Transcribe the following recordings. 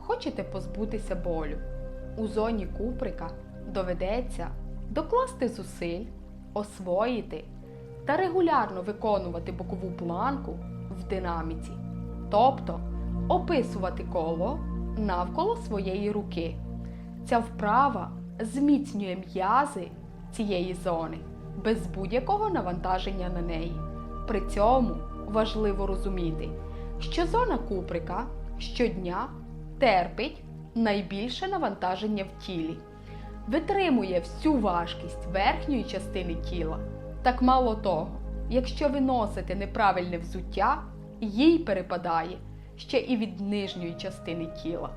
хочете позбутися болю. У зоні куприка доведеться докласти зусиль, освоїти та регулярно виконувати бокову планку в динаміці, тобто описувати коло навколо своєї руки. Ця вправа зміцнює м'язи цієї зони без будь-якого навантаження на неї. При цьому важливо розуміти, що зона куприка щодня терпить найбільше навантаження в тілі, витримує всю важкість верхньої частини тіла. Так мало того, якщо ви носите неправильне взуття, їй перепадає ще і від нижньої частини тіла.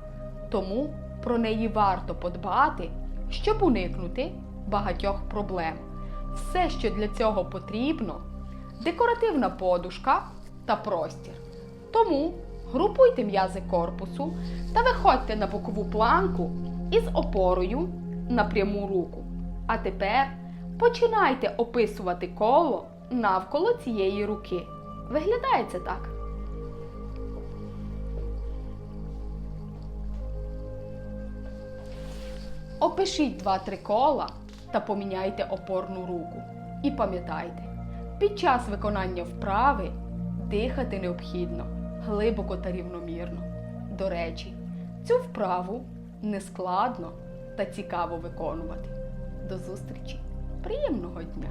Тому про неї варто подбати, щоб уникнути багатьох проблем. Все, що для цього потрібно, декоративна подушка та простір. Тому групуйте м'язи корпусу та виходьте на бокову планку із опорою на пряму руку. А тепер починайте описувати коло навколо цієї руки. Виглядає це так. Опишіть 2-3 кола та поміняйте опорну руку. І пам'ятайте, під час виконання вправи дихати необхідно глибоко та рівномірно. До речі, цю вправу нескладно та цікаво виконувати. До зустрічі! Приємного дня!